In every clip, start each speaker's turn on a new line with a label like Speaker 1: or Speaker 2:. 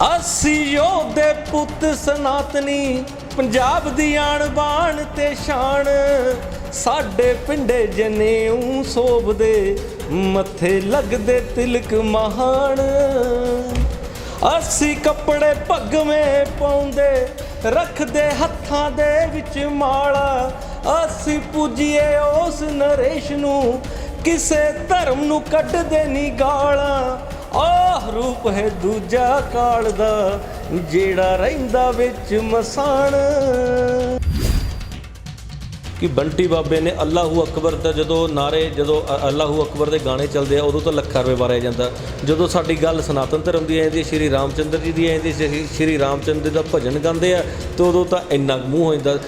Speaker 1: ਅਸੀਂ ਦੇ ਪੁੱਤ ਸਨਾਤਨੀ, ਪੰਜਾਬ ਦੀ ਆਣ ਬਾਣ ਤੇ ਸ਼ਾਨ। ਸਾਡੇ ਪਿੰਡੇ ਜਨੇਊ ਸੋਭਦੇ, ਮੱਥੇ ਲੱਗਦੇ ਤਿਲਕ ਮਹਾਨ। ਅਸੀਂ ਕੱਪੜੇ ਭਗਵੇਂ ਪਾਉਂਦੇ, ਰੱਖਦੇ ਹੱਥਾਂ ਦੇ ਵਿੱਚ ਮਾਲਾ। ਅਸੀਂ ਪੂਜੀਏ ਉਸ ਨਰੇਸ਼ ਨੂੰ, ਕਿਸੇ ਧਰਮ ਨੂੰ ਕੱਢਦੇ ਨਹੀਂ ਗਾਲਾਂ। ਆਹ ਰੂਪ ਹੈ ਦੂਜਾ ਕਾਲ ਦਾ, ਜਿਹੜਾ ਰਹਿੰਦਾ ਵਿੱਚ ਮਸਾਣ। ਕਿ ਬੰਟੀ ਬਾਬੇ ਨੇ ਅੱਲਾਹੂ ਅਕਬਰ ਦਾ ਜਦੋਂ ਨਾਰੇ, ਜਦੋਂ ਅ- ਅੱਲਾਹੂ ਅਕਬਰ ਦੇ ਗਾਣੇ ਚੱਲਦੇ ਆ, ਉਦੋਂ ਤਾਂ ਲੱਖਾਂ ਰੁਪਏ ਵਾਰਿਆ ਜਾਂਦਾ। ਜਦੋਂ ਸਾਡੀ ਗੱਲ ਸਨਾਤਨ ਧਰਮ ਦੀ ਆਉਂਦੀ ਹੈ ਸ਼੍ਰੀ ਰਾਮਚੰਦਰ ਜੀ ਦੀ ਆਉਂਦੀ ਹੈ ਸ਼੍ਰੀ ਰਾਮਚੰਦਰ ਦਾ ਭਜਨ ਗਾਉਂਦੇ ਆ, ਤੇ ਉਦੋਂ ਤਾਂ ਇੰਨਾ ਕੁ ਮੂੰਹ ਹੋ ਜਾਂਦਾ।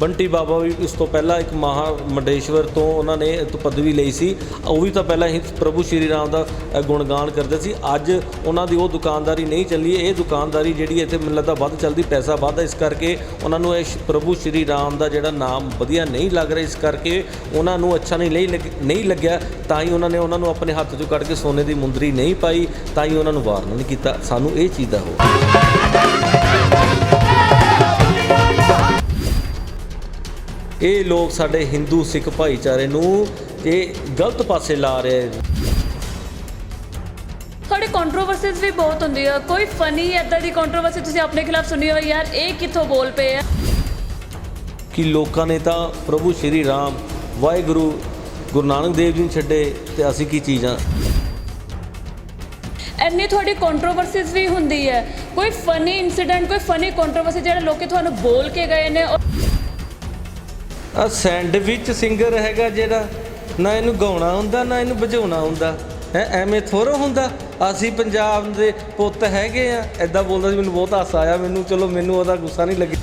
Speaker 1: ਬੰਟੀ ਬਾਬਾ ਵੀ ਇਸ ਤੋਂ ਪਹਿਲਾਂ ਇੱਕ ਮਹਾ ਮੰਡੇਸ਼ਵਰ ਤੋਂ ਉਹਨਾਂ ਨੇ ਪਦਵੀ ਲਈ ਸੀ। ਉਹ ਵੀ ਤਾਂ ਪਹਿਲਾਂ ਹੀ ਪ੍ਰਭੂ ਸ਼੍ਰੀ ਰਾਮ ਦਾ ਗੁਣਗਾਨ ਕਰਦੇ ਸੀ। ਅੱਜ ਉਹਨਾਂ ਦੀ ਉਹ ਦੁਕਾਨਦਾਰੀ ਨਹੀਂ ਚੱਲੀ। ਇਹ ਦੁਕਾਨਦਾਰੀ ਜਿਹੜੀ ਇੱਥੇ ਮੈਨੂੰ ਲੱਗਦਾ ਵੱਧ ਚੱਲਦੀ, ਪੈਸਾ ਵੱਧ ਇਸ ਕਰਕੇ ਉਹਨਾਂ ਨੂੰ ਇਹ ਸ਼- ਪ੍ਰਭੂ ਸ਼੍ਰੀ ਰਾਮ ਦਾ ਜਿਹੜਾ ਨਾਮ ਵਧੀਆ ਨਹੀਂ ਲੱਗ ਰਿਹਾ ਇਸ ਕਰਕੇ ਉਹਨਾਂ ਨੂੰ ਅੱਛਾ ਨਹੀਂ ਲਈ ਲੱਗ- ਨਹੀਂ ਲੱਗਿਆ। ਤਾਂ ਹੀ ਉਹਨਾਂ ਨੇ ਉਹਨਾਂ ਨੂੰ ਆਪਣੇ ਹੱਥ 'ਚੋਂ ਕੱਢ ਕੇ ਸੋਨੇ ਦੀ ਮੁੰਦਰੀ ਨਹੀਂ ਪਾਈ। ਤਾਂ ਹੀ ਉਹਨਾਂ ਨੂੰ ਵਾਰਨ ਨਹੀਂ ਕੀਤਾ। ਸਾਨੂੰ ਇਹ ਚੀਜ਼ ਦਾ ਹੋ ਇਹ ਲੋਕ ਸਾਡੇ ਹਿੰਦੂ ਸਿੱਖ ਭਾਈਚਾਰੇ ਨੂੰ ਇਹ ਗਲਤ ਪਾਸੇ ਲਾ ਰਹੇ
Speaker 2: ਤੁਹਾਡੇ ਕੰਟਰੋਵਰਸੀਜ਼ ਵੀ ਬਹੁਤ ਹੁੰਦੀ ਆ। ਕੋਈ ਫਨੀ ਐਦਾਂ ਦੀ ਕੰਟਰੋਵਰਸੀ ਤੁਸੀਂ ਆਪਣੇ ਖਿਲਾਫ ਸੁਣੀ ਹੋਈ ਯਾਰ ਇਹ ਕਿੱਥੋਂ ਬੋਲ ਪਏ ਆ?
Speaker 1: ਕਿ ਲੋਕਾਂ ਨੇ ਤਾਂ ਪ੍ਰਭੂ ਸ਼੍ਰੀ ਰਾਮ ਵਾਹਿਗੁਰੂ ਗੁਰੂ ਨਾਨਕ ਦੇਵ ਜੀ ਨੂੰ ਛੱਡੇ ਤੇ ਅਸੀਂ ਕੀ ਚੀਜ਼ਾਂ?
Speaker 2: ਐਨੀ ਤੁਹਾਡੀ ਕੰਟਰੋਵਰਸੀਜ਼ ਵੀ ਹੁੰਦੀ ਹੈ। ਕੋਈ ਫਨੀ ਇਨਸੀਡੈਂਟ ਕੋਈ ਫਨੀ ਕੰਟਰੋਵਰਸੀ ਜਿਹੜਾ ਲੋਕੀ ਤੁਹਾਨੂੰ ਬੋਲ ਕੇ ਗਏ ਨੇ
Speaker 1: ਆ ਸੈਂਡਵਿਚ ਸਿੰਗਰ ਹੈਗਾ ਜਿਹੜਾ, ਨਾ ਇਹਨੂੰ ਗਾਉਣਾ ਹੁੰਦਾ, ਨਾ ਇਹਨੂੰ ਵਜਾਉਣਾ ਹੁੰਦਾ। ਹੈ, ਐਵੇਂ ਥੋੜਾ ਹੁੰਦਾ। ਅਸੀਂ ਪੰਜਾਬ ਦੇ ਪੁੱਤ ਹੈਗੇ ਆ। ਐਦਾਂ ਬੋਲਦਾ ਸੀ ਮੈਨੂੰ ਬਹੁਤ ਹਾਸਾ ਆਇਆ। ਮੈਨੂੰ, ਚਲੋ, ਮੈਨੂੰ ਉਹਦਾ ਗੁੱਸਾ ਨਹੀਂ ਲੱਗਿਆ।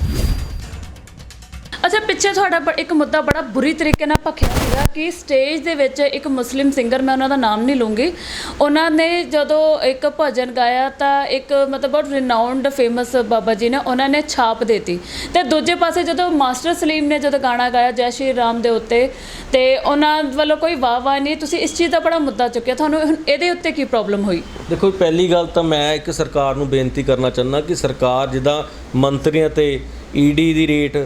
Speaker 2: ਅੱਛਾ, ਪਿੱਛੇ ਤੁਹਾਡਾ ਬ- ਇੱਕ ਮੁੱਦਾ ਬੜਾ ਬੁਰੀ ਤਰੀਕੇ ਨਾਲ ਭਖਿਆ ਸੀਗਾ ਕਿ ਸਟੇਜ ਦੇ ਵਿੱਚ ਇੱਕ ਮੁਸਲਿਮ ਸਿੰਗਰ, ਮੈਂ ਉਹਨਾਂ ਦਾ ਨਾਮ ਨਹੀਂ ਲੂੰਗੀ ਉਹਨਾਂ ਨੇ ਜਦੋਂ ਇੱਕ ਭਜਨ ਗਾਇਆ ਤਾਂ ਇੱਕ ਮਤਲਬ ਬਹੁਤ ਰਿਨਾਊਂਡ ਫੇਮਸ ਬਾਬਾ ਜੀ ਨੇ ਉਹਨਾਂ ਨੇ ਛਾਪ ਦੇਤੀ। ਤੇ ਦੂਜੇ ਪਾਸੇ ਜਦੋਂ ਮਾਸਟਰ ਸਲੀਮ ਨੇ ਜਦੋਂ ਗਾਣਾ ਗਾਇਆ ਜੈ ਸ਼੍ਰੀ ਰਾਮ ਦੇ ਉੱਤੇ, ਤੇ ਉਹਨਾਂ ਵੱਲੋਂ ਕੋਈ ਵਾਹ ਵਾਹ ਨਹੀਂ, ਤੁਸੀਂ ਇਸ ਚੀਜ਼ ਦਾ ਬੜਾ ਮੁੱਦਾ ਚੁੱਕਿਆ। ਤੁਹਾਨੂੰ ਹੁਣ ਇਹਦੇ ਉੱਤੇ ਕੀ ਪ੍ਰੋਬਲਮ ਹੋਈ?
Speaker 1: ਦੇਖੋ ਪਹਿਲੀ ਗੱਲ ਤਾਂ ਮੈਂ ਇੱਕ ਸਰਕਾਰ ਨੂੰ ਬੇਨਤੀ ਕਰਨਾ ਚਾਹੁੰਦਾ ਕਿ ਸਰਕਾਰ ਜਿੱਦਾਂ ਮੰਤਰੀਆਂ ਤੇ ਈਡੀ ਦੀ ਰੇਟ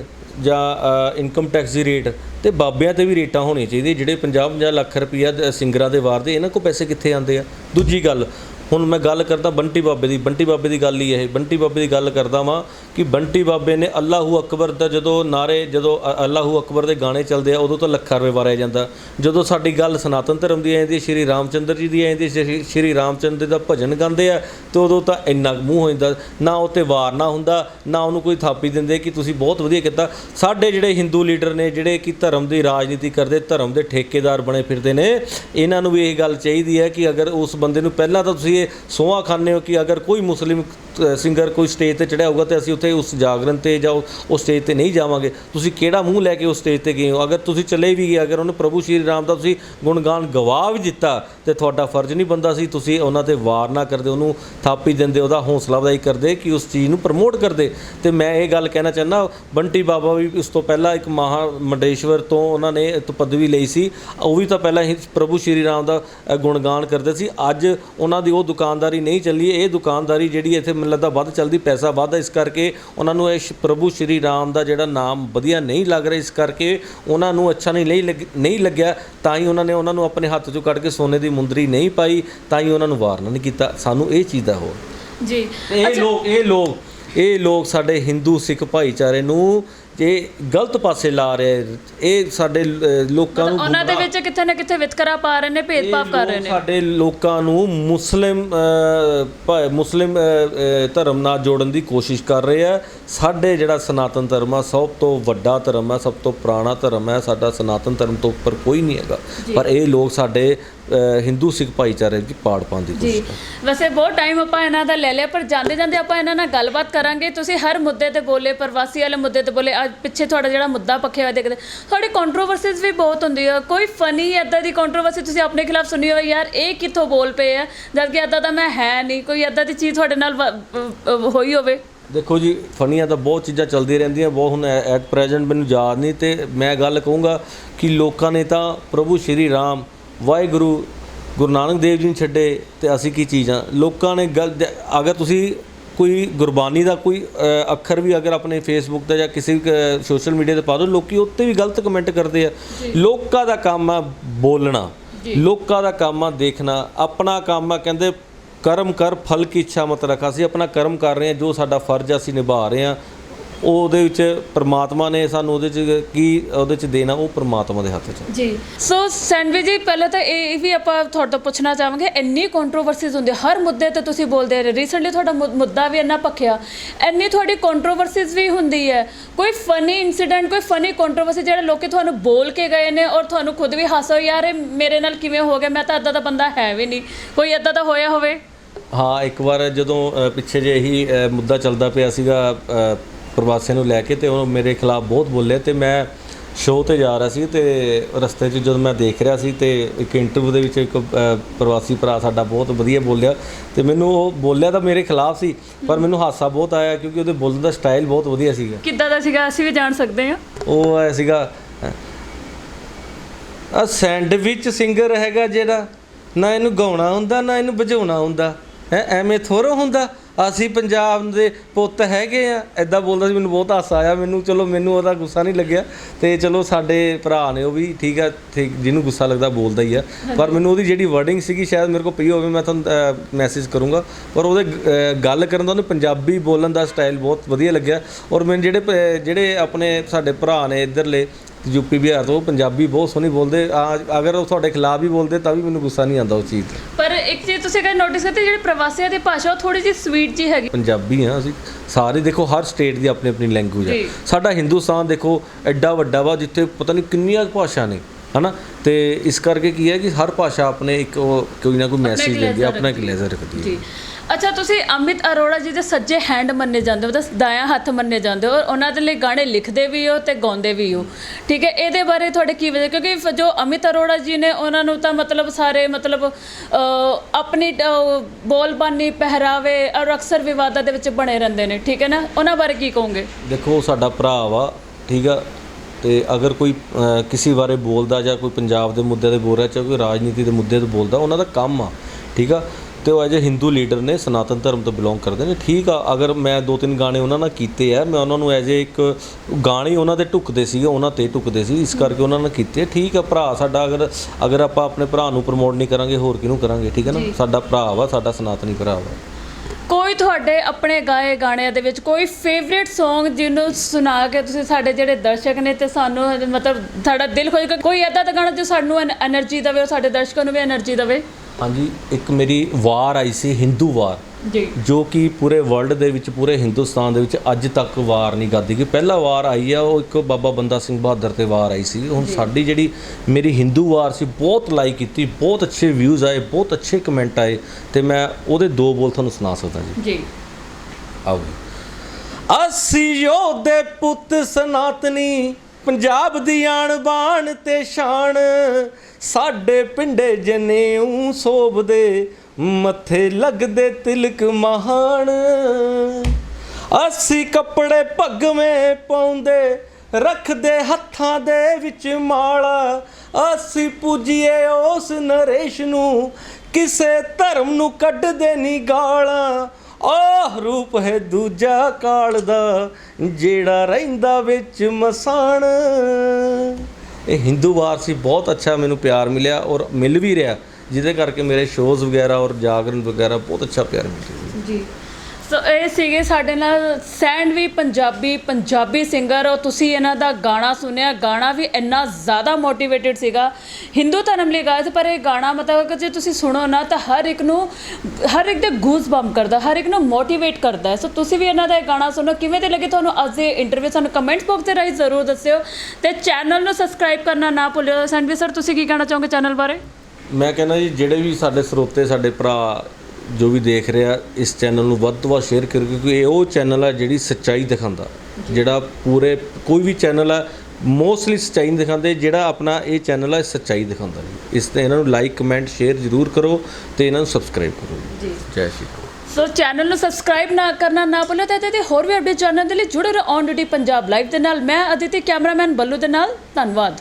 Speaker 1: ਜਾਂ ਇਨਕਮ ਟੈਕਸ ਦੀ ਰੇਟ ਤੇ ਬਾਬਿਆਂ ਤੇ ਵੀ ਰੇਟਾਂ ਹੋਣੀਆਂ ਚਾਹੀਦੀਆਂ, ਜਿਹੜੇ 50-50 ਲੱਖ ਰੁਪਈਆ ਸਿੰਗਰਾਂ ਦੇ ਵਾਰਦੇ ਇਹਨਾਂ ਕੋਲ ਪੈਸੇ ਕਿੱਥੇ ਆਉਂਦੇ ਆ? ਦੂਜੀ ਗੱਲ ਹੁਣ ਮੈਂ ਗੱਲ ਕਰਦਾ ਬੰਟੀ ਬਾਬੇ ਦੀ, ਬੰਟੀ ਬਾਬੇ ਦੀ ਗੱਲ ਹੀ ਇਹ, ਬੰਟੀ ਬਾਬੇ ਦੀ ਗੱਲ ਕਰਦਾ ਵਾਂ ਕਿ ਬੰਟੀ ਬਾਬੇ ਨੇ ਅੱਲਾਹੂ ਅਕਬਰ ਦਾ ਜਦੋਂ ਨਾਰੇ, ਜਦੋਂ ਅੱਲਾਹੂ ਅਕਬਰ ਦੇ ਗਾਣੇ ਚੱਲਦੇ ਆ, ਉਦੋਂ ਤਾਂ ਲੱਖਾਂ ਰੁਪਏ ਵਾਰਿਆ ਜਾਂਦਾ। ਜਦੋਂ ਸਾਡੀ ਗੱਲ ਸਨਾਤਨ ਧਰਮ ਦੀ ਆਉਂਦੀ ਹੈ, ਸ਼੍ਰੀ ਰਾਮਚੰਦਰ ਜੀ ਦੀ ਆਉਂਦੀ ਹੈ, ਸ਼੍ਰੀ- ਸ਼੍ਰੀ ਰਾਮਚੰਦਰ ਦਾ ਭਜਨ ਗਾਉਂਦੇ ਆ, ਤੇ ਉਦੋਂ ਤਾਂ ਇੰਨਾ ਕੁ ਮੂੰਹ ਹੋ ਜਾਂਦਾ। ਨਾ ਉਹ 'ਤੇ ਵਾਰ ਨਾ ਹੁੰਦਾ, ਨਾ ਉਹਨੂੰ ਕੋਈ ਥਾਪੀ ਦਿੰਦੇ ਕਿ ਤੁਸੀਂ ਬਹੁਤ ਵਧੀਆ ਕੀਤਾ। ਸਾਡੇ ਜਿਹੜੇ ਹਿੰਦੂ ਲੀਡਰ ਨੇ, ਜਿਹੜੇ ਕਿ ਧਰਮ ਦੀ ਰਾਜਨੀਤੀ ਕਰਦੇ, ਧਰਮ ਦੇ ਠੇਕੇਦਾਰ ਬਣੇ ਫਿਰਦੇ ਨੇ, ਇਹਨਾਂ ਨੂੰ ਵੀ ਇਹ ਗੱਲ ਚਾਹੀਦੀ ਹੈ ਕਿ ਅਗਰ ਉਸ ਬੰਦੇ ਨੂੰ ਪਹਿਲਾਂ ਤਾਂ ਤੁਸੀਂ ਇਹ ਸੋਹਾ ਖਾਂਦੇ ਹੋ ਕਿ ਅਗਰ ਕੋਈ ਮੁਸਲਿਮ ਸਿੰਗਰ ਕੋਈ ਸਟੇਜ ਤੇ ਚੜਿਆ ਹੋਊਗਾ ਤੇ ਅਸੀਂ ਉੱਥੇ ਉਸ ਜਾਗਰਣ ਤੇ ਜਾਂ ਉਹ- ਉਸ ਸਟੇਜ ਤੇ ਨਹੀਂ ਜਾਵਾਂਗੇ। ਤੁਸੀਂ ਕਿਹੜਾ ਮੂੰਹ ਲੈ ਕੇ ਉਸ ਸਟੇਜ ਤੇ ਗਏ ਹੋ? ਅਗਰ ਤੁਸੀਂ ਚਲੇ ਵੀ ਗਏ, ਅਗਰ ਉਹਨੂੰ ਪ੍ਰਭੂ ਸ਼੍ਰੀ ਰਾਮ ਦਾ ਤੁਸੀਂ ਗੁਣਗਾਨ ਗਵਾ ਵੀ ਦਿੱਤਾ, ਤੇ ਤੁਹਾਡਾ ਫਰਜ਼ ਨਹੀਂ ਬੰਦਾ ਸੀ, ਤੁਸੀਂ ਉਹਨਾਂ ਤੇ ਵਾਰ ਨਾ ਕਰਦੇ, ਉਹਨੂੰ ਥਾਪੀ ਦਿੰਦੇ, ਉਹਦਾ ਹੌਸਲਾ ਅਫਜ਼ਾਈ ਕਰਦੇ ਕਿ ਉਸ ਚੀਜ਼ ਨੂੰ ਪ੍ਰਮੋਟ ਕਰਦੇ। ਤੇ ਮੈਂ ਇਹ ਗੱਲ ਕਹਿਣਾ ਚਾਹੁੰਦਾ, ਬੰਟੀ ਬਾਬਾ ਵੀ ਉਸ ਤੋਂ ਪਹਿਲਾਂ ਇੱਕ ਮਹਾ ਮੰਡੇਸ਼ਵਰ ਤੋਂ ਉਹਨਾਂ ਨੇ ਪਦਵੀ ਲਈ ਸੀ। ਉਹ ਵੀ ਤਾਂ ਪਹਿਲਾਂ ਹੀ ਪ੍ਰਭੂ ਸ਼੍ਰੀ ਰਾਮ ਦਾ ਗੁਣਗਾਨ ਕਰਦੇ ਸੀ। ਅੱਜ ਉਹਨਾਂ ਦੀ ਉਹ ਦੁਕਾਨਦਾਰੀ ਨਹੀਂ ਚੱਲੀ, ਇਹ ਦੁਕਾਨਦਾਰੀ ਜਿਹੜੀ ਇੱਥੇ ਮੈਨੂੰ ਲੱਗਦਾ ਵੱਧ ਚੱਲਦੀ ਪੈਸਾ ਵੱਧ ਇਸ ਕਰਕੇ ਉਹਨਾਂ ਨੂੰ ਇਹ ਪ੍ਰਭੂ ਸ਼੍ਰੀ ਰਾਮ ਦਾ ਜਿਹੜਾ ਨਾਮ ਵਧੀਆ ਨਹੀਂ ਲੱਗ ਰਿਹਾ ਇਸ ਕਰਕੇ ਉਹਨਾਂ ਨੂੰ ਅੱਛਾ ਨਹੀਂ ਲੱਗ- ਨਹੀਂ ਲੱਗਿਆ ਤਾਂ ਹੀ ਉਹਨਾਂ ਨੇ ਉਹਨਾਂ ਨੂੰ ਆਪਣੇ ਹੱਥ 'ਚੋਂ ਕੱਢ ਕੇ ਸੋਨੇ ਦੀ ਮੁੰਦਰੀ ਨਹੀਂ ਪਾਈ ਤਾਂ ਹੀ ਉਹਨਾਂ ਨੂੰ ਵਾਰਨਾ ਨਹੀਂ ਕੀਤਾ। ਸਾਨੂੰ ਇਹ ਚੀਜ਼ ਦਾ ਹੋ
Speaker 2: ਜੀ।
Speaker 1: ਇਹ ਲੋਕ ਇਹ ਲੋਕ। ਇਹ ਲੋਕ ਸਾਡੇ ਹਿੰਦੂ ਸਿੱਖ ਭਾਈਚਾਰੇ ਨੂੰ ਇਹ ਗਲਤ ਪਾਸੇ ਲਾ ਰਹੇ ਇਹ ਸਾਡੇ ਲੋਕਾਂ ਨੂੰ
Speaker 2: ਉਹਨਾਂ ਦੇ ਵਿੱਚ ਕਿਤੇ ਨਾ ਕਿਤੇ ਵਿਤਕਰਾ ਪਾ ਰਹੇ ਨੇ ਭੇਦਭਾਵ ਕਰ ਰਹੇ ਨੇ।
Speaker 1: ਸਾਡੇ ਲੋਕਾਂ ਨੂੰ ਮੁਸਲਿਮ ਮੁਸਲਿਮ ਧਰਮ ਨਾਲ ਜੋੜਨ ਦੀ ਕੋਸ਼ਿਸ਼ ਕਰ ਰਹੇ ਆ। ਸਾਡੇ ਜਿਹੜਾ ਸਨਾਤਨ ਧਰਮ ਆ ਸਭ ਤੋਂ ਵੱਡਾ ਧਰਮ ਆ ਸਭ ਤੋਂ ਪੁਰਾਣਾ ਧਰਮ ਹੈ ਸਾਡਾ ਸਨਾਤਨ ਧਰਮ ਤੋਂ ਉੱਪਰ ਕੋਈ ਨਹੀਂ ਹੈਗਾ। ਪਰ ਇਹ ਲੋਕ ਸਾਡੇ ਹਿੰਦੂ ਸਿੱਖ ਭਾਈਚਾਰੇ ਦੀ ਪਾੜ ਪਾਉਣ ਦੀ ਕੋਸ਼ਿਸ਼
Speaker 2: ਜੀ ਵੈਸੇ ਬਹੁਤ ਟਾਈਮ ਆਪਾਂ ਇਹਨਾਂ ਦਾ ਲੈ ਲਿਆ ਪਰ ਜਾਂਦੇ ਜਾਂਦੇ ਆਪਾਂ ਇਹਨਾਂ ਨਾਲ ਗੱਲਬਾਤ ਕਰਾਂਗੇ। ਤੁਸੀਂ ਹਰ ਮੁੱਦੇ ਤੇ ਬੋਲੇ ਪ੍ਰਵਾਸੀ ਵਾਲੇ ਮੁੱਦੇ ਤੇ ਬੋਲੇ ਅੱਜ ਪਿੱਛੇ ਤੁਹਾਡਾ ਜਿਹੜਾ ਮੁੱਦਾ ਪੱਖਿਆ ਹੋਇਆ ਦੇਖਦੇ ਤੁਹਾਡੀ ਕੰਟਰੋਵਰਸੀਜ਼ ਵੀ ਬਹੁਤ ਹੁੰਦੀ ਆ। ਕੋਈ ਫਨੀ ਐਦਾਂ ਦੀ ਕੰਟਰੋਵਰਸੀ ਤੁਸੀਂ ਆਪਣੇ ਖਿਲਾਫ ਸੁਣੀ ਹੋਈ ਯਾਰ ਇਹ ਕਿੱਥੋਂ ਬੋਲ ਪਏ ਆ? ਜਦ ਕਿ ਐਦਾਂ ਤਾਂ ਮੈਂ ਹੈ ਨਹੀਂ। ਕੋਈ ਐਦਾਂ ਦੀ ਚੀਜ਼ ਤੁਹਾਡੇ ਨਾਲ ਵ- ਅ, ਅ, ਹੋਈ ਹੋਵੇ?
Speaker 1: ਦੇਖੋ ਜੀ ਫਨੀਆਂ ਤਾਂ ਬਹੁਤ ਚੀਜ਼ਾਂ ਚੱਲਦੀਆਂ ਰਹਿੰਦੀਆਂ ਬਹੁਤ ਹੁਣ ਐਟ ਪ੍ਰੈਜ਼ੈਂਟ ਮੈਨੂੰ ਯਾਦ ਨਹੀਂ ਤੇ ਮੈਂ ਗੱਲ ਕਹੂੰਗਾ ਕਿ ਲੋਕਾਂ ਨੇ ਤਾਂ ਪ੍ਰਭੂ ਸ਼੍ਰੀ ਰਾਮ ਵਾਹਿਗੁਰੂ ਗੁਰੂ ਨਾਨਕ ਦੇਵ ਜੀ ਨੂੰ ਛੱਡੇ ਤੇ ਅਸੀਂ ਕੀ ਚੀਜ਼ਾਂ ਲੋਕਾਂ ਨੇ ਗੱਲ ਅਗਰ ਤੁਸੀਂ ਕੋਈ ਗੁਰਬਾਨੀ ਦਾ ਕੋਈ ਅੱਖਰ ਵੀ ਅਗਰ ਆਪਣੇ ਫੇਸਬੁੱਕ ਤੇ ਜਾਂ ਕਿਸੇ ਵੀ ਸੋਸ਼ਲ ਮੀਡੀਆ ਤੇ ਪਾ ਦੋ ਲੋਕੀ ਉੱਤੇ ਵੀ ਗਲਤ ਕਮੈਂਟ ਕਰਦੇ ਆ। ਲੋਕਾਂ ਦਾ ਕੰਮ ਆ ਬੋਲਣਾ। ਲੋਕਾਂ ਦਾ ਕੰਮ ਆ ਦੇਖਣਾ। ਆਪਣਾ ਕੰਮ ਆ ਕਹਿੰਦੇ ਕਰਮ ਕਰ ਫਲ ਕੀ ਇੱਛਾ ਮਤ ਰੱਖ। ਅਸੀਂ ਆਪਣਾ ਕਰਮ ਕਰ ਰਹੇ ਹਾਂ ਜੋ ਸਾਡਾ ਫਰਜ਼ ਆ ਅਸੀਂ ਨਿਭਾ ਰਹੇ ਹਾਂ। ਉਹਦੇ ਵਿੱਚ ਪ੍ਰਮਾਤਮਾ ਨੇ ਸਾਨੂੰ ਉਹਦੇ ਚ ਕੀ ਉਹਦੇ ਚ ਦੇਣਾ ਉਹ ਪ੍ਰਮਾਤਮਾ ਦੇ ਹੱਥ 'ਚ। ਹੈ।
Speaker 2: ਜੀ। ਸੋ ਸੈਂਡਵਿਚ ਜੀ ਪਹਿਲਾਂ ਤਾਂ ਇਹ ਵੀ ਆਪਾਂ ਤੁਹਾਡੇ ਤੋਂ ਪੁੱਛਣਾ ਚਾਹਾਂਗੇ ਇੰਨੀ ਕੰਟਰੋਵਰਸੀਜ਼ ਹੁੰਦੀ ਹਰ ਮੁੱਦੇ ਤੇ ਤੁਸੀਂ ਬੋਲਦੇ ਰਹੇ। ਰੀਸੈਂਟਲੀ ਤੁਹਾਡਾ ਮੁ- ਮੁੱਦਾ ਵੀ ਇੰਨਾ ਪੱਖਿਆ ਇੰਨੀ ਤੁਹਾਡੀ ਕੰਟਰੋਵਰਸੀਜ਼ ਵੀ ਹੁੰਦੀ ਹੈ। ਕੋਈ ਫਨੀ ਇਨਸੀਡੈਂਟ ਕੋਈ ਫਨੀ ਕੰਟਰੋਵਰਸੀ ਜਿਹੜਾ ਲੋਕੀ ਤੁਹਾਨੂੰ ਬੋਲ ਕੇ ਗਏ ਨੇ ਔਰ ਤੁਹਾਨੂੰ ਖੁਦ ਵੀ ਹਾਸਾ ਹੋਇਆ, ਯਾਰ ਇਹ ਮੇਰੇ ਨਾਲ ਕਿਵੇਂ ਹੋ ਗਿਆ ਮੈਂ ਤਾਂ ਅੱਦਾ ਦਾ ਬੰਦਾ ਹੈ ਵੀ ਨਹੀਂ। ਕੋਈ ਅੱਦਾ ਦਾ ਹੋਇਆ ਹੋਵੇ।
Speaker 1: ਹਾਂ ਇੱਕ ਵਾਰ ਜਦੋਂ ਅ, ਪਿੱਛੇ ਜੇ ਇਹੀ ਅ, ਮੁੱਦਾ ਚੱਲਦਾ ਪਿਆ ਸੀਗਾ ਅ, ਪ੍ਰਵਾਸੀਆਂ ਨੂੰ ਲੈ ਕੇ ਤੇ ਉਹ ਮੇਰੇ ਖਿਲਾਫ ਬਹੁਤ ਬੋਲੇ ਤੇ ਮੈਂ ਸ਼ੋਅ ਤੇ ਜਾ ਰਿਹਾ ਸੀ ਤੇ ਰਸਤੇ 'ਚ ਜਦੋਂ ਮੈਂ ਦੇਖ ਰਿਹਾ ਸੀ ਤੇ ਇੱਕ ਇੰਟਰਵਿਊ ਦੇ ਵਿੱਚ ਇੱਕ ਪ੍ਰਵਾਸੀ ਭਰਾ ਸਾਡਾ ਬਹੁਤ ਵਧੀਆ ਬੋਲਿਆ ਤੇ ਮੈਨੂੰ ਉਹ ਬੋਲਿਆ ਤਾਂ ਮੇਰੇ ਖਿਲਾਫ ਸੀ ਪਰ ਮੈਨੂੰ ਹਾਸਾ ਬਹੁਤ ਆਇਆ ਕਿਉਂਕਿ ਉਹਦੇ ਬੋਲਣ ਦਾ ਸਟਾਈਲ ਬਹੁਤ ਵਧੀਆ ਸੀਗਾ।
Speaker 2: ਕਿੱਦਾਂ ਦਾ ਸੀਗਾ? ਅਸੀਂ ਵੀ ਜਾਣ ਸਕਦੇ ਹਾਂ।
Speaker 1: ਉਹ ਆਇਆ ਸੀਗਾ ਆ ਸੈਂਡਵਿਚ ਸਿੰਗਰ ਹੈਗਾ ਜਿਹੜਾ ਨਾ ਇਹਨੂੰ ਗਾਉਣਾ ਹੁੰਦਾ ਨਾ ਇਹਨੂੰ ਵਜਾਉਣਾ ਹੁੰਦਾ ਹੈ ਐਵੇਂ ਥੋੜ੍ਹਾ ਹੁੰਦਾ। ਅਸੀਂ ਪੰਜਾਬ ਦੇ ਪੁੱਤ ਹੈਗੇ ਆ ਐਦਾਂ ਬੋਲਦਾ ਸੀ ਮੈਨੂੰ ਬਹੁਤ ਹਾਸਾ ਆਇਆ ਮੈਨੂੰ ਚਲੋ ਮੈਨੂੰ ਉਹਦਾ ਗੁੱਸਾ ਨਹੀਂ ਲੱਗਿਆ ਤੇ ਚਲੋ ਸਾਡੇ ਭਰਾ ਨੇ ਉਹ ਵੀ ਠੀਕ ਆ ਠੀਕ ਜਿਹਨੂੰ ਗੁੱਸਾ ਲੱਗਦਾ ਬੋਲਦਾ ਹੀ ਆ ਪਰ ਮੈਨੂੰ ਉਹਦੀ ਜਿਹੜੀ ਵਰਡਿੰਗ ਸੀਗੀ ਸ਼ਾਇਦ ਮੇਰੇ ਕੋਲ ਪਈ ਹੋਵੇ ਮੈਂ ਤੁਹਾਨੂੰ ਮੈਸੇਜ ਕਰੂੰਗਾ ਪਰ ਉਹਦੇ ਗੱਲ ਕਰਨ ਦਾ ਉਹਨੂੰ ਪੰਜਾਬੀ ਬੋਲਣ ਦਾ ਸਟਾਈਲ ਬਹੁਤ ਵਧੀਆ ਲੱਗਿਆ ਔਰ ਮੈਨੂੰ ਜਿਹੜੇ ਜਿਹੜੇ ਆਪਣੇ ਸਾਡੇ ਭਰਾ ਨੇ ਇੱਧਰਲੇ ਯੂਪੀ ਬਿਹਾਰ ਤੋਂ ਉਹ ਪੰਜਾਬੀ ਬਹੁਤ ਸੋਹਣੀ ਬੋਲਦੇ ਆ- ਅਗਰ ਉਹ ਤੁਹਾਡੇ ਖਿਲਾਫ ਵੀ ਬੋਲਦੇ ਤਾਂ ਵੀ ਮੈਨੂੰ ਗੁੱਸਾ ਨਹੀਂ ਆਉਂਦਾ ਉਸ ਚੀਜ਼ ਤੇ।
Speaker 2: ਪਰ ਇੱਕ ਚੀਜ਼ ਤੁਸੀਂ ਕਦੇ ਨੋਟਿਸ ਕੀਤੀ ਜਿਹੜੇ ਪ੍ਰਵਾਸੀਆਂ ਦੀ ਭਾਸ਼ਾ ਉਹ ਥੋੜੀ ਜਿਹੀ ਸਵੀਟ ਜੀ ਹੈਗੀ।
Speaker 1: ਪੰਜਾਬੀ ਆ ਅਸੀਂ ਸਾਰੇ ਦੇਖੋ ਹਰ ਸਟੇਟ ਦੀ ਆਪਣੀ ਆਪਣੀ ਲੈਂਗੁਏਜ
Speaker 2: ਜੀ।
Speaker 1: ਹੈ ਸਾਡਾ ਹਿੰਦੁਸਤਾਨ ਦੇਖੋ ਐਡਾ ਵੱਡਾ ਵਾ ਜਿੱਥੇ ਪਤਾ ਨਹੀਂ ਕਿੰਨੀਆਂ ਭਾਸ਼ਾ ਨੇ। ਹਨਾ? ਤੇ ਇਸ ਕਰਕੇ ਕੀ ਹੈ ਕਿ ਹਰ ਭਾਸ਼ਾ ਆਪਣੇ ਇੱਕ ਉਹ ਕੋਈ ਨਾ ਕੋਈ ਮੈਸੇਜ ਦਿੰਦੀ ਹੈ ਆਪਣਾ ਇੱਕ ਲੇਜ਼ਰ ਰੱਖਦੀ ਹੈ।
Speaker 2: ਜੀ। ਅੱਛਾ ਤੁਸੀਂ ਅਮਿਤ ਅਰੋੜਾ ਜੀ ਦੇ ਸੱਜੇ ਹੈਂਡ ਮੰਨੇ ਜਾਂਦੇ ਹੋ ਮਤਲਬ ਦਾਇਆ ਹੱਥ ਮੰਨੇ ਜਾਂਦੇ ਹੋ ਔਰ ਉਹਨਾਂ ਦੇ ਲਈ ਗਾਣੇ ਲਿਖਦੇ ਵੀ ਹੋ ਤੇ ਗਾਉਂਦੇ ਵੀ ਹੋ। ਠੀਕ ਹੈ ਇਹਦੇ ਬਾਰੇ ਤੁਹਾਡੇ ਕੀ ਵਜ੍ਹਾ ਕਿਉਂਕਿ ਫ- ਜੋ ਅਮਿਤ ਅਰੋੜਾ ਜੀ ਨੇ ਉਹਨਾਂ ਨੂੰ ਤਾਂ ਮਤਲਬ ਸਾਰੇ ਮਤਲਬ ਅਹ, ਆਪਣੀ ਅਹ, ਬੋਲਬਾਨੀ ਪਹਿਰਾਵੇ ਔਰ ਅਕਸਰ ਵਿਵਾਦਾਂ ਦੇ ਵਿੱਚ ਬਣੇ ਰਹਿੰਦੇ ਨੇ ਠੀਕ ਹੈ ਨਾ? ਉਹਨਾਂ ਬਾਰੇ ਕੀ ਕਹੋਗੇ?
Speaker 1: ਦੇਖੋ ਉਹ ਸਾਡਾ ਭਰਾ ਵਾ ਠੀਕ ਆ? ਤੇ ਅਗਰ ਕੋਈ ਕਿਸੇ ਬਾਰੇ ਬੋਲਦਾ ਜਾਂ ਕੋਈ ਪੰਜਾਬ ਦੇ ਮੁੱਦੇ ਤੇ ਬੋਲ ਰਿਹਾ ਚਾਹੇ ਕੋਈ ਰਾਜਨੀਤੀ ਦੇ ਮੁੱਦੇ ਤੇ ਬੋਲਦਾ ਉਹਨਾਂ ਦਾ ਕੰਮ ਆ ਠੀਕ ਆ? ਤੇ ਉਹ ਐਜ ਹਿੰਦੂ ਲੀਡਰ ਨੇ ਸਨਾਤਨ ਧਰਮ ਤੋਂ ਬਿਲੋਂਗ ਕਰਦੇ ਨੇ ਠੀਕ ਆ? ਅਗਰ ਮੈਂ ਦੋ ਤਿੰਨ ਗਾਣੇ ਉਹਨਾਂ ਨਾਲ ਕੀਤੇ ਆ ਮੈਂ ਉਹਨਾਂ ਨੂੰ ਐਜ ਇੱਕ ਗਾਣੇ ਉਹਨਾਂ ਦੇ ਟੁੱਕਦੇ ਸੀਗੇ ਉਹਨਾਂ ਤੇ ਟੁੱਕਦੇ ਸੀ ਇਸ ਕਰਕੇ ਉਹਨਾਂ ਨੇ ਕੀਤੇ ਠੀਕ ਆ? ਭਰਾ ਸਾਡਾ ਅਗਰ ਅਗਰ ਆਪਾਂ ਆਪਣੇ ਭਰਾ ਨੂੰ ਪ੍ਰਮੋਟ ਨਹੀਂ ਕਰਾਂਗੇ ਹੋਰ ਕਿਹਨੂੰ ਕਰਾਂਗੇ ਠੀਕ ਹੈ ਨਾ? ਸਾਡਾ ਭਰਾ ਵਾ ਸਾਡਾ ਸਨਾਤਨੀ ਭਰਾ ਵਾ।
Speaker 2: ਕੋਈ ਤੁਹਾਡੇ ਆਪਣੇ ਗਾਏ ਗਾਣਿਆਂ ਦੇ ਵਿੱਚ ਕੋਈ ਫੇਵਰਿਟ Song ਜਿਹਨੂੰ ਸੁਣਾ ਕੇ ਤੁਸੀਂ ਸਾਡੇ ਜਿਹੜੇ ਦਰਸ਼ਕ ਨੇ ਤੇ ਸਾਨੂੰ ਮਤਲਬ ਸਾਡਾ ਦਿਲ ਖੋਜ ਕੇ ਕੋਈ ਐਦਾ ਦਾ ਗਾਣਾ ਜੋ ਸਾਨੂੰ એનર્ਜੀ ਦੇਵੇ ਔਰ ਸਾਡੇ ਦਰਸ਼ਕਾਂ ਨੂੰ ਵੀ એનર્ਜੀ ਦੇਵੇ?
Speaker 1: ਹਾਂਜੀ, ਇੱਕ ਮੇਰੀ ਵਾਰ ਆਈ ਸੀ, ਹਿੰਦੂ ਵਾਰ।
Speaker 2: ਜੀ।
Speaker 1: ਜੋ ਕਿ ਪੂਰੇ ਵਰਲਡ ਦੇ ਵਿੱਚ ਪੂਰੇ ਹਿੰਦੁਸਤਾਨ ਦੇ ਵਿੱਚ ਅੱਜ ਤੱਕ ਵਾਰ ਨਹੀਂ ਗਾਦੀ ਕਿ ਪਹਿਲਾ ਵਾਰ ਆਈ ਆ ਉਹ ਇੱਕ ਬਾਬਾ ਬੰਦਾ ਸਿੰਘ ਬਹਾਦਰ ਤੇ ਵਾਰ ਆਈ ਸੀ। ਹੁਣ ਸਾਡੀ ਜਿਹੜੀ ਮੇਰੀ ਹਿੰਦੂ ਵਾਰ ਸੀ ਬਹੁਤ ਲਾਈਕ ਕੀਤੀ ਬਹੁਤ ਅੱਛੇ ਵਿਊਜ਼ ਆਏ ਬਹੁਤ ਅੱਛੇ ਕਮੈਂਟ ਆਏ ਤੇ ਮੈਂ ਉਹਦੇ ਦੋ ਬੋਲ ਤੁਹਾਨੂੰ ਸੁਣਾ ਸਕਦਾ ਜੀ।
Speaker 2: ਜੀ।
Speaker 1: ਆਓ ਅਸੀਂ ਯੋਧੇ ਪੁੱਤ ਸਨਾਤਨੀ ਪੰਜਾਬ ਦੀ ਆਣ ਬਾਣ ਤੇ ਸ਼ਾਨ ਸਾਡੇ ਪਿੰਡੇ ਜਨੇਊ ਸੋਭਦੇ ਮੱਥੇ ਲੱਗਦੇ ਤਿਲਕ ਮਹਾਨ। ਅਸੀਂ ਕੱਪੜੇ ਭਗਵੇਂ ਪਾਉਂਦੇ, ਰੱਖਦੇ ਹੱਥਾਂ ਦੇ ਵਿੱਚ ਮਾਲਾ। ਅਸੀਂ ਪੂਜੀਏ ਉਸ ਨਰੇਸ਼ ਨੂੰ, ਕਿਸੇ ਧਰਮ ਨੂੰ ਕੱਢਦੇ ਨਹੀਂ ਗਾਲਾਂ। ਆਹ ਰੂਪ ਹੈ ਦੂਜਾ ਕਾਲ ਦਾ, ਜਿਹੜਾ ਰਹਿੰਦਾ ਵਿੱਚ ਮਸਾਣ ਇਹ ਹਿੰਦੂ ਵਾਰ ਸੀ ਬਹੁਤ ਅੱਛਾ ਮੈਨੂੰ ਪਿਆਰ ਮਿਲਿਆ ਔਰ ਮਿਲ ਵੀ ਰਿਹਾ। ਜਿਹਦੇ ਕਰਕੇ ਮੇਰੇ ਸ਼ੋਜ਼ ਵਗੈਰਾ ਔਰ ਜਾਗਰਣ ਵਗੈਰਾ ਬਹੁਤ ਅੱਛਾ ਪਿਆਰ ਮਿਲਿਆ
Speaker 2: ਜੀ। ਸੋ ਇਹ ਸੀਗੇ ਸਾਡੇ ਨਾਲ ਸੈਂਡਵੀ ਪੰਜਾਬੀ ਪੰਜਾਬੀ ਸਿੰਗਰ ਔਰ ਤੁਸੀਂ ਇਹਨਾਂ ਦਾ ਗਾਣਾ ਸੁਣਿਆ। ਗਾਣਾ ਵੀ ਇੰਨਾ ਜ਼ਿਆਦਾ ਮੋਟੀਵੇਟਿਡ ਸੀਗਾ। ਹਿੰਦੂ ਧਰਮ ਲਈ ਗਾਇਆ ਸੀ, ਪਰ ਇਹ ਗਾਣਾ ਮਤਲਬ ਕਿ ਜੇ ਤੁਸੀਂ ਸੁਣੋ ਨਾ, ਤਾਂ ਹਰ ਇੱਕ ਨੂੰ, ਹਰ ਇੱਕ ਦੇ ਗੂਜ਼ ਬੰਪ ਕਰਦਾ, ਹਰ ਇੱਕ ਨੂੰ ਮੋਟੀਵੇਟ ਕਰਦਾ ਹੈ। ਸੋ ਤੁਸੀਂ ਵੀ ਇਹਨਾਂ ਦਾ ਇਹ ਗਾਣਾ ਸੁਣੋ। ਕਿਵੇਂ ਦੇ ਲੱਗੇ ਤੁਹਾਨੂੰ ਅੱਜ ਦੇ ਇੰਟਰਵਿਊ ਸਾਨੂੰ ਕਮੈਂਟਸ ਬਾਕਸ ਦੇ ਰਾਹੀਂ ਜ਼ਰੂਰ ਦੱਸਿਓ। ਤੇ ਚੈਨਲ ਨੂੰ ਸਬਸਕ੍ਰਾਈਬ ਕਰਨਾ ਨਾ ਭੁੱਲਿਓ। ਸੈਂਡਵੀ ਸਰ ਤੁਸੀਂ ਕੀ ਕਹਿਣਾ ਚਾਹੋਗੇ ਚੈਨਲ ਬਾਰੇ?
Speaker 1: ਮੈਂ ਕਹਿੰਦਾ ਜੀ ਜਿਹੜੇ ਵੀ ਸਾਡੇ ਸਰੋਤੇ ਸਾਡੇ ਭਰਾ ਜੋ ਵੀ ਦੇਖ ਰਿਹਾ ਇਸ ਚੈਨਲ ਨੂੰ ਵੱਧ ਤੋਂ ਵੱਧ ਸ਼ੇਅਰ ਕਰੋ ਕਿਉਂਕਿ ਇਹ ਉਹ ਚੈਨਲ ਹੈ ਜਿਹੜੀ ਸੱਚਾਈ ਦਿਖਾਉਂਦਾ। ਜਿਹੜਾ ਪੂਰੇ ਕੋਈ ਵੀ ਚੈਨਲ ਹੈ ਮੋਸਟਲੀ ਸੱਚਾਈ ਨਹੀਂ ਦਿਖਾਉਂਦੇ ਜਿਹੜਾ ਆਪਣਾ ਇਹ ਚੈਨਲ ਹੈ ਸੱਚਾਈ ਦਿਖਾਉਂਦਾ ਜੀ। ਇਸ ਤੇ ਇਹਨਾਂ ਨੂੰ ਲਾਈਕ ਕਮੈਂਟ ਸ਼ੇਅਰ ਜ਼ਰੂਰ ਕਰੋ ਤੇ ਇਹਨਾਂ ਨੂੰ ਸਬਸਕ੍ਰਾਈਬ ਕਰੋ
Speaker 2: ਜੀ।
Speaker 1: ਜੈ। ਸ਼੍ਰੀ ਰਾਮ
Speaker 2: ਸੋ ਚੈਨਲ ਨੂੰ ਸਬਸਕ੍ਰਾਈਬ ਨਾ ਕਰਨਾ ਨਾ ਭੁੱਲੋ ਤੇ ਤੇ ਹੋਰ ਵੀ ਅਪਡੇਟ ਜਾਣਨ ਦੇ ਲਈ ਜੁੜੇ ਰਹੋ ਔਨ ਡਿਊਟੀ ਪੰਜਾਬ ਲਾਈਵ ਦੇ ਨਾਲ। ਮੈਂ ਅਦਿਤੀ ਕੈਮਰਾਮੈਨ ਬੱਲੂ ਦੇ ਨਾਲ। ਧੰਨਵਾਦ।